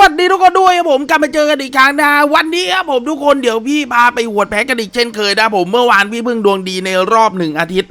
วัสดีทุกคนด้วยครับผมกลับมาเจอกันอีกครั้งนะวันนี้ครับผมทุกคนเดี๋ยวพี่พาไปหวดแพ็กกันอีกเช่นเคยนะผมเมื่อวานพี่เพิ่งดวงดีในรอบหนึ่งอาทิตย์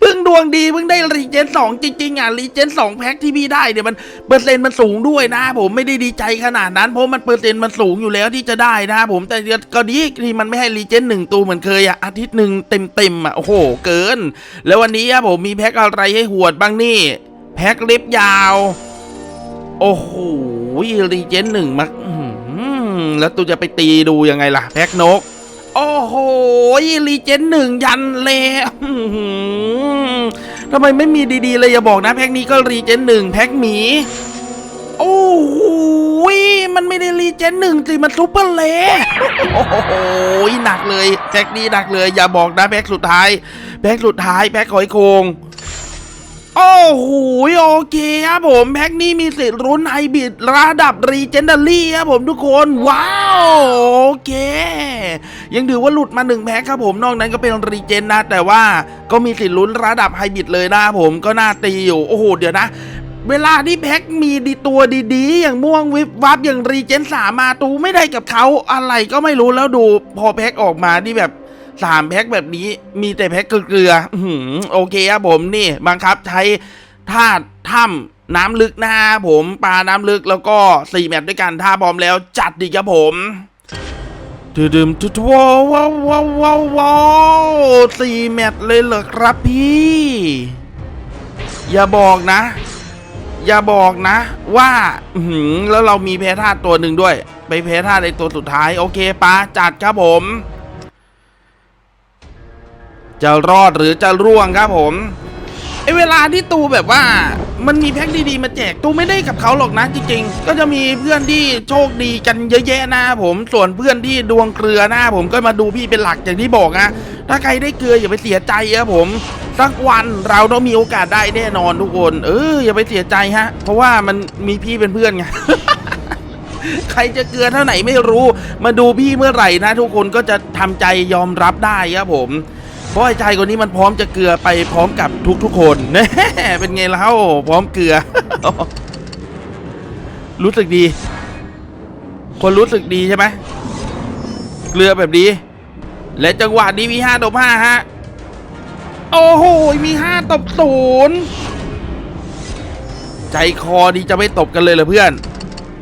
เพิ่งดวงดีเพิ่งได้รีเจนสองจริงๆอะรีเจนสองแพ็กที่พี่ได้เนี่ยมันเปอร์เซ็นต์มันสูงด้วยนะ ผมไม่ได้ดีใจขนาดนั้นเพราะมันเปอร์เซ็นต์มันสูงอยู่แล้วที่จะได้นะผมแต่ก็ดีที่มันไม่ให้รีเจนหนึ่งตัวเหมือนเคยอะอาทิตย์หนึ่งเต็มๆอะโอ้โหเกิน แล้ววันนี้ครับผมมีแพ็กอะไรให้หวดบ้างนี่แพ็กเล็บยาว โอ้โหรีเจนหนึ่งมาอื้อหือแล้วตูจะไปตีดูยังไงล่ะ แพ็กนก โอ้โหรีเจนหนึ่งยันเลยทำไมไม่มีดีๆเลยอย่าบอกนะ แพ็กนี้ก็รีเจนหนึ่งแพ็กหมี โอ้โหมันไม่ได้รีเจนหนึ่งสิมันซุปเปอร์เลโอ้โหหนักเลย แพ็กนี้หนักเลย อย่าบอกนะ แพ็กสุดท้าย แพ็กสุดท้าย แพ็กหอยโคง โอ้โหโอเคครับผมแพ็กนี้มีสิทธิ์รุ้นไฮบริดระดับรีเจนเดารี่ครับผมทุกคน ว้าว โอเค ยังถือว่าหลุดมาหนึ่งแพ็กครับผมนอกนั้นก็เป็นรีเจนนะ แต่ว่าก็มีสิทธิ์ลุ้นระดับไฮบริดเลยนะครับผมก็น่าตีอยู่ โอ้โห เดี๋ยวนะเวลาที่แพ็กมีดีตัวดีๆ อย่างม่วงวิบวับอย่างรีเจนสามมาตูไม่ได้กับเขาอะไรก็ไม่รู้แล้วดูพอแพ็กออกมานี่แบบ สามแพ็กแบบนี้มีแต่แพ็กเกลือหือโอเคครับผมนี่บังคับใช้ธาตุถ้ำน้ำลึกนะฮะผมปลาน้ำลึกแล้วก็สี่แมตช์ด้วยกันถ้าพร้อมแล้วจัดดีครับผมดื่มทุว้าวว้าวว้าวว้าวว้าวสี่แมตช์เลยเหรอครับพี่ อย่าบอกนะ อย่าบอกนะ ว่าหือแล้วเรามีแพ้ธาตุตัวหนึ่งด้วย ไปแพ้ธาตุในตัวสุดท้าย โอเคปาจัดครับผม จะรอดหรือจะร่วงครับผมไอเวลาที่ตูแบบว่ามันมีแพ็คดีๆมาแจกตูไม่ได้กับเขาหรอกนะจริงๆ ก็จะมีเพื่อนที่โชคดีกันเยอะแยะนะผมส่วนเพื่อนที่ดวงเกลือนะผมก็มาดูพี่เป็นหลักอย่างที่บอกนะถ้าใครได้เกลืออย่าไปเสียใจครับผมสักวันเราต้องมีโอกาสได้แน่นอนทุกคน เอออย่าไปเสียใจฮะ เพราะว่ามันมีพี่เป็นเพื่อนไงใครจะเกลือเท่าไหนไม่รู้ มาดูพี่เมื่อไหร่นะ ทุกคนก็จะทำใจยอมรับได้ครับผม เพราะไอ้ชายคนนี้มันพร้อมจะเกลือไปพร้อมกับทุกๆคนแน่เป็นไงแล้วพร้อมเกลือ รู้สึกดี คนรู้สึกดีใช่ไหมเกลือแบบนี้ และจังหวะนี้มีห้าตบห้าฮะ โอ้โห มีห้าตบศูนย์ใจคอดีจะไม่ตบกันเลยเหรอเพื่อน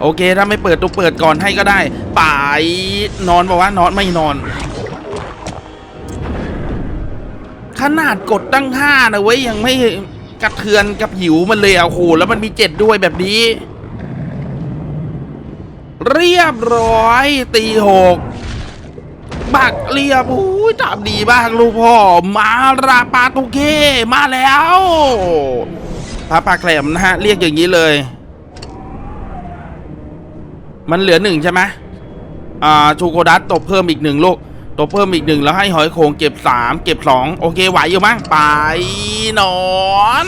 โอเค ถ้าไม่เปิดตัวเปิดก่อนให้ก็ได้ป่ายนอนบอกว่านอนไม่นอน ขนาดกดตั้งห้านะเว้ยยังไม่กระเทือนกับหิวมันเลยอะโหแล้วมันมีเจ็ดด้วยแบบนี้ เรียบร้อยตีหกบักเรียบอุ้ยทำดีมากลูกพ่อ มาราปาตุเคมาแล้วพระปลาแกลมนะฮะ เรียกอย่างนี้เลย มันเหลือหนึ่งใช่ไหมอ่าชูโกดัสตบเพิ่มอีกหนึ่งลูก ตบเพิ่มอีกหนึ่งแล้วให้หอยโขงเก็บสามเก็บสองโอเคไหวอยู่มั้งไปนอน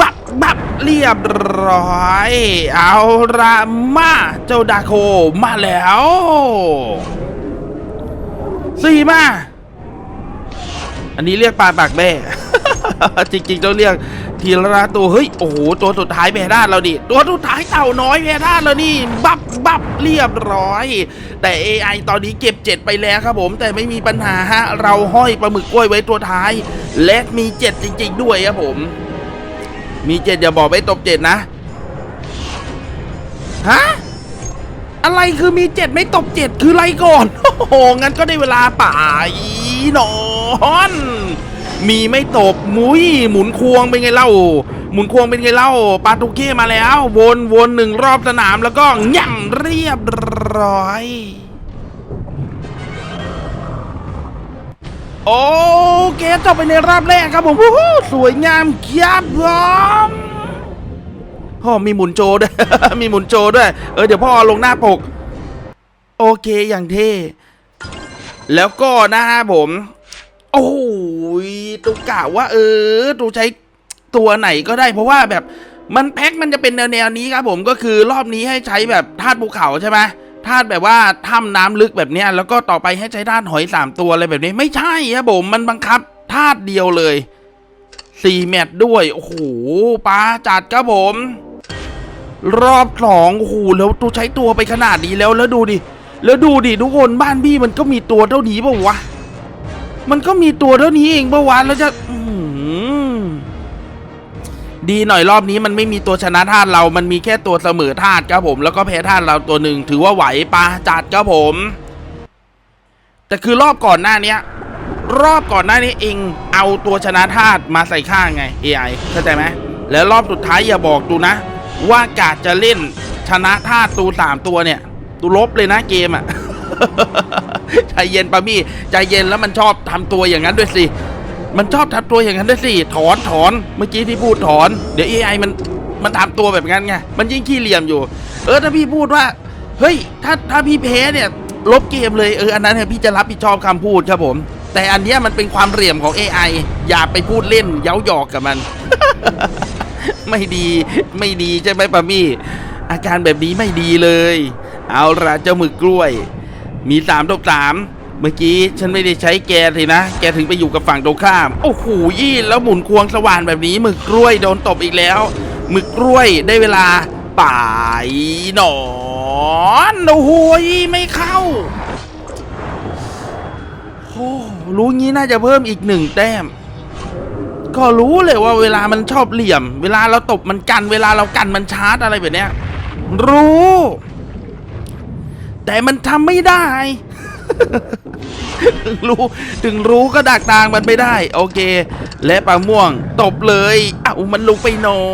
บับบับเรียบร้อย เอาละมาเจ้าดาโคมาแล้วสี่มา อันนี้เรียกปลาปากแบ่จริงๆต้องเรียก ทีละตัวเฮ้ยโอ้โหตัวสุดท้ายแพด้าเราดิตัวสุดท้ายเต่าน้อยแพด้านเรานี่บับบับเรียบร้อย แต่ AI ตอนนี้เก็บเจ็ดไปแล้วครับผมแต่ไม่มีปัญหาฮะเราห้อยปลาหมึกกล้วยไว้ตัวท้าย และมีเจ็ดจริง ๆ ด้วยครับผม มีเจ็ดอย่าบอกไม่ตบเจ็ดนะฮะอะไรคือมีเจ็ดไม่ตบเจ็ดคืออะไรก่อน โอ้โหงั้นก็ได้เวลาป่ายนอน มีไม่ตบมุ้ยหมุนควงเป็นไงเล่า หมุนควงเป็นไงเล่า ปาตุเก้มาแล้ว วนวนหนึ่งรอบสนามแล้วก็ย่ำเรียบร้อย โอเคจบไปในรอบแรกครับผมสวยงามครับผมพ่อมีหมุนโจด้วย มีหมุนโจด้วย เออเดี๋ยวพ่อลงหน้าปก โอเคอย่างเท่ แล้วก็นะฮะผม โอ้ ตูกะว่า เออตูใช้ตัวไหนก็ได้ เพราะว่าแบบมันแพ็คมันจะเป็นแนวแนวนี้ครับผมก็คือรอบนี้ให้ใช้แบบธาตุภูเขาใช่ไหมธาตุแบบว่าถ้ำน้ำลึกแบบนี้แล้วก็ต่อไปให้ใช้ธาตุหอยสามตัวอะไรแบบนี้ ไม่ใช่ครับผมมันบังคับธาตุเดียวเลยสี่แมตช์ด้วย โอ้โหปลาจัดครับผม รอบสองโอ้โหแล้วตัวใช้ตัวไปขนาดนี้แล้วแล้วดูดิ แล้วดูดิทุกคนบ้านพี่มันก็มีตัวเท่านี้ป่ะวะ มันก็มีตัวเท่านี้เองปะวะแล้วจะดีหน่อยรอบนี้มันไม่มีตัวชนะธาตุเรา มันมีแค่ตัวเสมอธาตุครับผม แล้วก็แพ้ธาตุเราตัวหนึ่งถือว่าไหวปะจัดครับผม แต่คือรอบก่อนหน้าเนี้ย รอบก่อนหน้านี้เองเอาตัวชนะธาตุมาใส่ข้างไง AI เข้าใจไหมแล้วรอบสุดท้ายอย่าบอกตูนะ ว่ากาจะเล่นชนะธาตุตูสามตัวเนี่ยตูลบเลยนะเกมอะ ใจเย็นปะมี่ใจเย็นแล้วมันชอบทำตัวอย่างนั้นด้วยสิ มันชอบทำตัวอย่างนั้นด้วยสิ ถอนถอนเมื่อกี้ที่พูดถอน เดี๋ยว AI มันมันทำตัวแบบนั้นไง มันยิ่งขี้เหลี่ยมอยู่ เออถ้าพี่พูดว่า เฮ้ย ถ้าถ้าพี่แพ้เนี่ยลบเกมเลยเอออันนั้นเนี่ยพี่จะรับผิดชอบคำพูดครับผม แต่อันเนี้ยมันเป็นความเหลี่ยมของ AI อย่าไปพูดเล่นเย้าหยอกกับมัน ไม่ดีไม่ดีใช่ไหมปามี่อาการแบบนี้ไม่ดีเลย เอาละเจ้าหมึกกล้วย มีสามตบสามเมื่อกี้ฉันไม่ได้ใช้แกสินะ แกถึงไปอยู่กับฝั่งตรงข้าม โอ้โหยี่แล้วหมุนควงสว่านแบบนี้หมึกกล้วยโดนตบอีกแล้วหมึกกล้วยได้เวลาป่ายหนอนโอ้โหยี่ไม่เข้าโอ้รู้งี้น่าจะเพิ่มอีกหนึ่งแต้ม ก็รู้เลยว่าเวลามันชอบเหลี่ยม เวลาเราตบมันกัน เวลาเรากันมันชาร์จอะไรแบบเนี้ยรู้ แต่มันทำไม่ได้ ถึงรู้ถึงรู้ก็ดักทางมันไม่ได้ โอเค และปลาม่วงตบเลยเอ้ามันลงไปนอ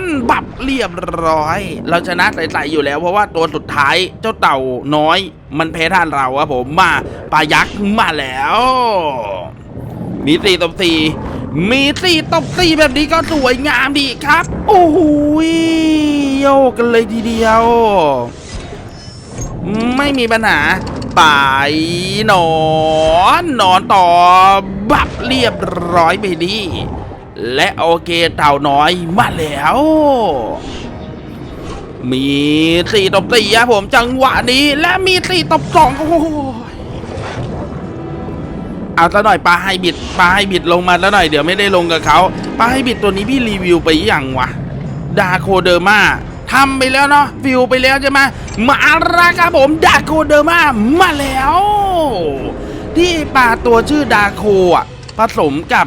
นบับเรียบร้อย เราชนะใสๆอยู่แล้วเพราะว่าตัวสุดท้ายเจ้าเต่าน้อย มันแพ้ท่านเราครับผมมาปลายักษ์มาแล้ว มีสี่ตบสี่มีสี่ตบสี่แบบนี้ก็สวยงามดีครับ โอ้โหโยกกันเลยทีเดียว ไม่มีปัญหาไปนอนนอนต่อบับเรียบร้อยไปดีและโอเคเต่าน้อยมาแล้ว มีสี่ตบสี่ครับผมจังหวะนี้ และมีสี่ตบสองโอ้โหเอาซะหน่อยปลาไฮบิดปลาไฮบิดลงมาแล้วหน่อยเดี๋ยวไม่ได้ลงกับเขาปลาไฮบิดตัวนี้พี่รีวิวไปยังวะ ดาโคเดอร์มา ทำไปแล้วเนาะฟิวไปแล้วใช่ไหมมาล้วครับผมดาโคเดอร์มามาแล้ว ที่ปลาตัวชื่อดาโคอะผสมกับ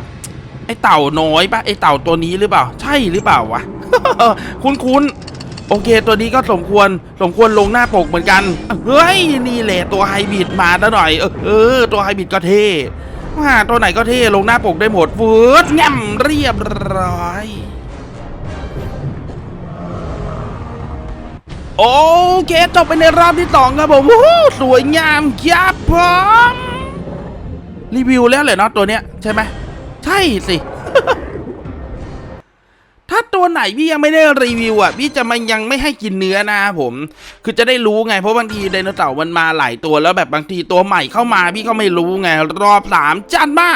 ไอเต่าน้อยปะไอเต่าตัวนี้หรือเปล่า ใช่หรือเปล่าวะคุ้นคุ้นโอเค ตัวนี้ก็สมควรสมควรลงหน้าปกเหมือนกัน เฮ้ย นี่แหละตัวไฮบริดมาแล้วหน่อย เออ ตัวไฮบริดก็เท่ว่าตัวไหนก็เท่ลงหน้าปกได้หมดฟืดแง่มเรียบร้อย โอเคจบไปในรอบที่สองครับผมวู้ฮู้สวยงามครับผมรีวิวแล้วเลยเนาะตัวเนี้ยใช่ไหมใช่สิถ้าตัวไหนพี่ยังไม่ได้รีวิวอะพี่จะมันยังไม่ให้กินเนื้อนะผมคือจะได้รู้ไงเพราะบางทีไดโนเสาร์มันมาหลายตัวแล้วแบบบางทีตัวใหม่เข้ามาพี่ก็ไม่รู้ไง รอบสามจัดมา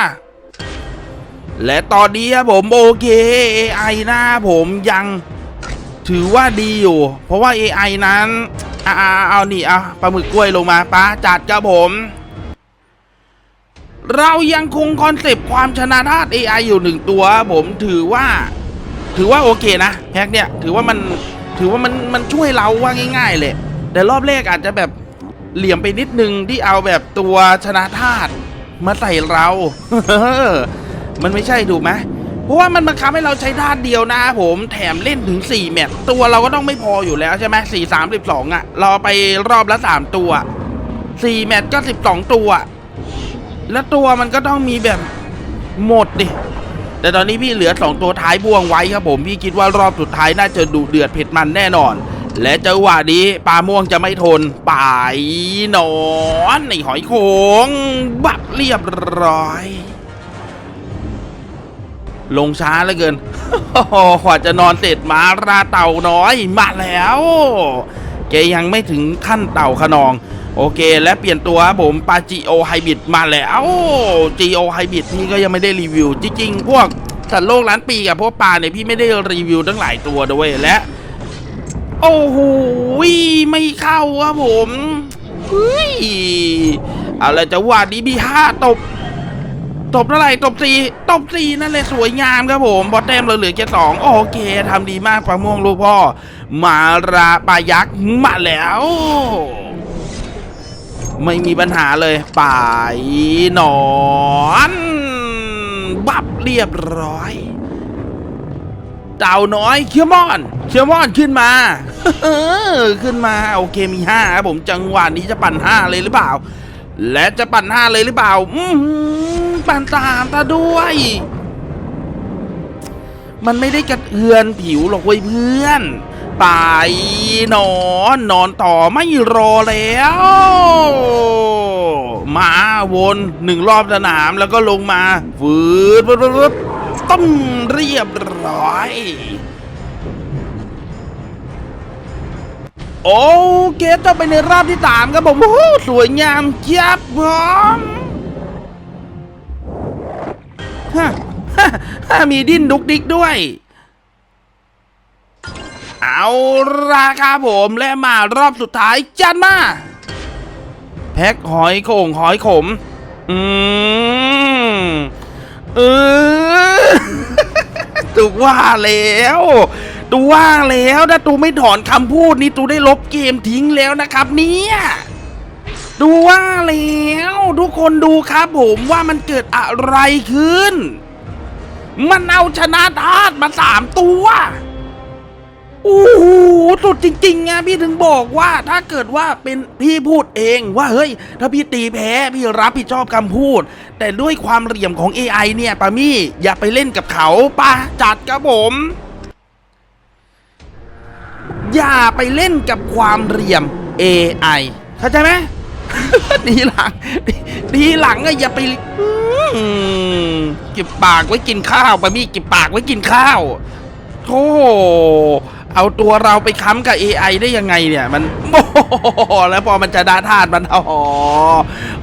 และตอนนี้ครับผมโอเค AI นะผมยัง ถือว่าดีอยู่ เพราะว่า AI นั้นอ่าเอานี่เอาปลาหมึกกล้วยลงมาป้าจัดครับผม เรายังคงคอนเซปต์ความชนะธาตุ AI อยู่หนึ่งตัว ผมถือว่า ถือว่าโอเคนะแพ็กเนี่ยถือว่ามันถือว่ามันมันช่วยเราว่าง่าย ๆ เลย แต่รอบแรกอาจจะแบบเหลี่ยมไปนิดนึงที่เอาแบบตัวชนะธาตุมาใส่เรา มันไม่ใช่ถูกไหม เพราะว่ามันบังคับให้เราใช้ธาตุเดียวนะผมแถมเล่นถึง 4 แมตช์ตัวเราก็ต้องไม่พออยู่แล้วใช่ไหมสี่สามสิบสองอะ เราไปรอบละสามตัวสี่แมตช์ก็สิบสองตัว แล้วตัวมันก็ต้องมีแบบหมดดิแต่ตอนนี้พี่เหลือ 2 ตัวท้ายบ่วงไว้ครับผม พี่คิดว่ารอบสุดท้ายน่าจะดูเดือดเผ็ดมันแน่นอน และจังหวะนี้ปลาม่วงจะไม่ทนปายนอนในหอยโขงบับเรียบร้อย ลงช้าเหลือเกินกว่าจะนอนเสร็จมาราเต่าน้อยมาแล้วแกยังไม่ถึงขั้นเต่าขนอง โอเค และเปลี่ยนตัวผมปาจิโอไฮบิดมาแล้วจีโอไฮบิดนี่ก็ยังไม่ได้รีวิว จริงๆ พวกสัตว์โลกล้านปีกับพวกปลาเนี่ยพี่ไม่ได้รีวิวตั้งหลายตัวด้วยและ โอ้โหไม่เข้าครับผมเฮ้ยเอาละจังหวะนี้มีห้าตบ ตบเท่าไหร่ตบสี่ตบสี่นั่นแหละสวยงามครับผมพอแต้มเราเหลือแค่สองโอเคทำดีมากปลาม่วงลูกพ่อ มาราปายักษ์มาแล้วไม่มีปัญหาเลยไปหนอนบับเรียบร้อย เต่าน้อยเคียมอน เคียมอนขึ้นมาขึ้นมา โอเคมีห้าครับผมจังหวะนี้จะปั่นห้าเลยหรือเปล่า และจะปั่นห้าเลยหรือเปล่า อือหือปั่นตามตาด้วย มันไม่ได้กระเทือนผิวหรอกเว้ยเพื่อน ไปนอนนอนต่อไม่รอแล้ว มาวนหนึ่งรอบสนามแล้วก็ลงมาฟืดฟืดฟืดฟืดต้มเรียบร้อย โอเคต่อไปในรอบที่สามครับผมโอ้สวยงามเจี๊ยบผมฮะฮะฮะมีดิ้นดุกดิกด้วย เอาราคาผมและมารอบสุดท้ายจันมา แพ็คหอยโข่งหอยขม อืมเออตูกว่าแล้ว ตูว่าแล้วถ้าตูไม่ถอนคำพูดนี้ตูได้ลบเกมทิ้งแล้วนะครับเนี่ยดูว่าแล้วทุกคนดูครับผมว่ามันเกิดอะไรขึ้น มันเอาชนะทาสมาสามตัวโอ้โหสุดจริงๆอะพี่ถึงบอกว่าถ้าเกิดว่าเป็นพี่พูดเองว่าเฮ้ย ถ้าพี่ตีแพ้พี่รับผิดชอบคำพูด แต่ด้วยความเหลี่ยมของ AI เนี่ยปามี่อย่าไปเล่นกับเขาปะจัดครับผม อย่าไปเล่นกับความเหลี่ยม AI เข้าใจไหม ดีหลัง ดีหลังอะอย่าไปเก็บปากไว้กินข้าวปามี่เก็บปากไว้กินข้าวโธ่เอาตัวเราไปค้ำกับ AI ได้ยังไงเนี่ย มันโอ้แล้วพอมันจะนาธาตุมันอ๋อ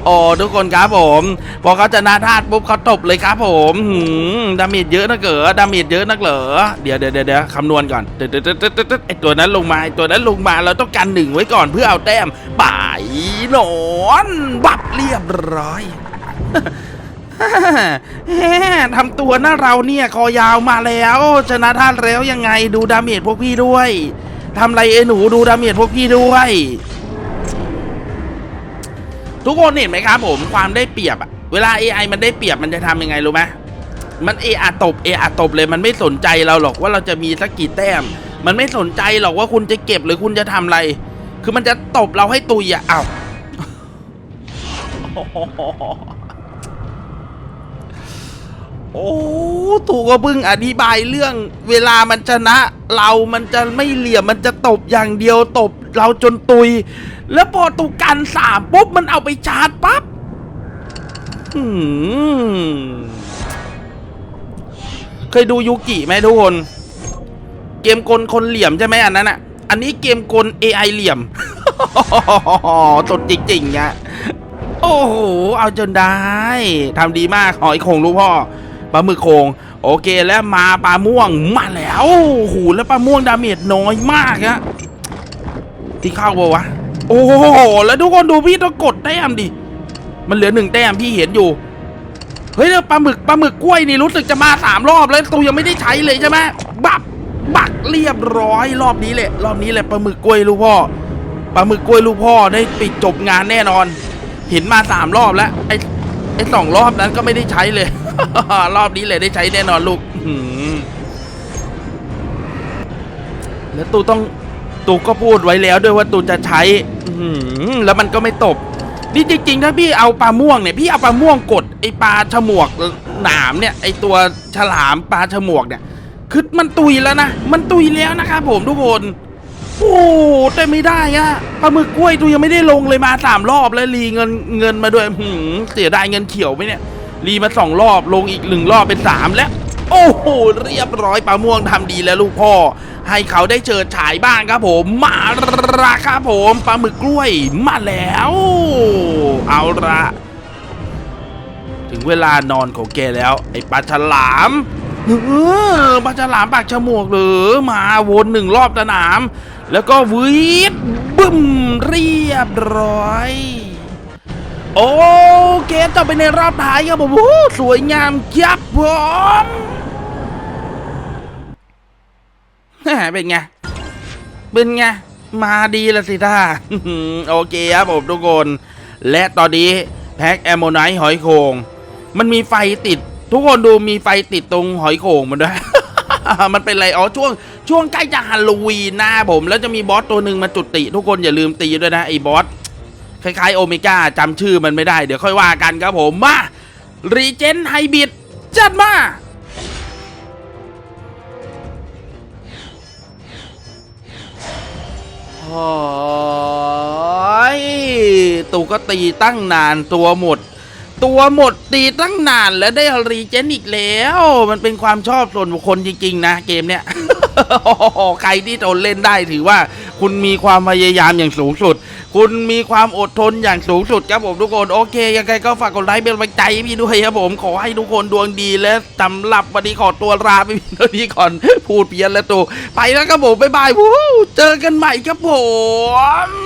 โอ๋อทุกคนครับผม พอเขาจะนาธาตุปุ๊บเขาตบเลยครับผมหืมดาเมจเยอะนะเก๋อดาเมจเยอะนักเหรอเดี๋ยวเดี๋ยวเดี๋ยวคำนวณก่อนเดี๋ยวเดี๋ยวเดี๋ยวเดี๋ยวไอตัวนั้นลงมาไอตัวนั้นลงมาเราต้องการหนึ่งไว้ก่อนเพื่อเอาแต้มป่ายหนอนบับเรียบร้อยทำตัวหน้าเราเนี่ยคอยาวมาแล้ว ชนะท่านแล้วยังไงดูดาเมจพวกพี่ด้วยทำไรเอหนูดูดาเมจพวกพี่ด้วย ทุกคนเห็นไหมครับผมความได้เปรียบอะเวลา AI มันได้เปรียบมันจะทำยังไงรู้ไหมมันเออาตบเออาตบเลยมันไม่สนใจเราหรอกว่าเราจะมีสักกี่แต้ม มันไม่สนใจหรอกว่าคุณจะเก็บหรือคุณจะทำอะไร คือมันจะตบเราให้ตุยอะอ้าวโอ้ถูกก็เพิ่งอธิบายเรื่อง เวลามันชนะ เรามันจะไม่เหลี่ยมมันจะตบอย่างเดียวตบ เราจนตุย แล้วพอตูกันสามปุ๊บมันเอาไปชาร์จปั๊บหืมเคยดูยูกิไหมทุกคน เกมกลคนเหลี่ยมใช่ไหมอันนั้นอะ อันนี้เกมกล AI เหลี่ยมสดจริงๆอะโอ้โห เอาจนได้ทำดีมากหอยโขงลูกพ่อปลาหมึกโขงโอเคแล้วมาปลาม่วงมาแล้วโอ้โหแล้วปลาม่วงดาเมจน้อยมากอะที่เข้าปะวะ โอ้โห แล้วทุกคนดูพี่ต้องกดแต้มดิ มันเหลือหนึ่งแต้มพี่เห็นอยู่ เฮ้ยแล้วปลาหมึกปลาหมึกกล้วยนี่รู้สึกจะมาสามรอบแล้วตูยังไม่ได้ใช้เลยใช่ไหมบับบักเรียบร้อยรอบนี้แหละ รอบนี้แหละปลาหมึกกล้วยลูกพ่อปลาหมึกกล้วยลูกพ่อได้ปิดจบงานแน่นอน เห็นมาสามรอบแล้วไอ้ไอ้สองรอบนั้นก็ไม่ได้ใช้เลย รอบนี้เลยได้ใช้แน่นอนลูกอื้อหือแล้วตูต้อง ตูก็พูดไว้แล้วด้วยว่าตูจะใช้แล้วมันก็ไม่ตบนี่จริงๆถ้าพี่เอาปลาม่วงเนี่ยพี่เอาปลาม่วงกดไอปลาฉมวกหนามเนี่ยไอตัวฉลามปลาฉมวกเนี่ยคือมันตุยแล้วนะมันตุยแล้วนะครับผมทุกคนโอ้แต่ไม่ได้อะปลาหมึกกล้วยตูยังไม่ได้ลงเลยมาสามรอบแล้วรีเงินเงินมาด้วยหืมเสียดายเงินเขียวไหมเนี่ยรีมาสองรอบลงอีกหนึ่งรอบเป็นสามแล้ว โอ้โหเรียบร้อยปลาม่วงทำดีแล้วลูกพ่อ ให้เขาได้เจิดฉายบ้างครับผมมาราครับผมปลาหมึกกล้วยมาแล้ว เอาละถึงเวลานอนของแกแล้ว ไอ้ปลาฉลามเออปลาฉลามปากฉมวกหรือมาวนหนึ่งรอบสนาม แล้วก็วีดบึ้มเรียบร้อย โอเคต่อไปในรอบท้ายครับผมสวยงามยับผมแหม เป็นไง เป็นไง มาดีละสิท่าโอเคครับผมทุกคน และตอนนี้แพ็กแอมโมไนท์หอยโขงมันมีไฟติด ทุกคนดูมีไฟติดตรงหอยโขงมันด้วยมันเป็นไรอ๋อช่วงช่วงใกล้จะฮัลโลวีนหน้าผม แล้วจะมีบอสตัวหนึ่งมาจุดติ ทุกคนอย่าลืมตีด้วยนะไอ้บอสคล้ายๆโอเมก้าจำชื่อมันไม่ได้ เดี๋ยวค่อยว่ากันครับผมมารีเจนไฮบิดจัดมา อยตูก็ตีตั้งนานตัวหมด ตัวหมดตีตั้งนานแล้วได้รีเจนอีกแล้ว มันเป็นความชอบส่วนบุคคลจริง ๆ นะ เกมเนี้ยใครที่ทนเล่นได้ถือว่า คุณมีความพยายามอย่างสูงสุด คุณมีความอดทนอย่างสูงสุดครับผมทุกคนโอเค ยังไงก็ฝากกดไลค์เป็นกำลังใจพี่ด้วยครับผมขอให้ทุกคนดวงดีและสำหรับวันนี้ขอตัวลาไปเพียงเท่นี้ก่อนพูดเพี้ยนแล้วตัวไปแล้วครับผมบ๊ายบายวู้เจอกันใหม่ครับผม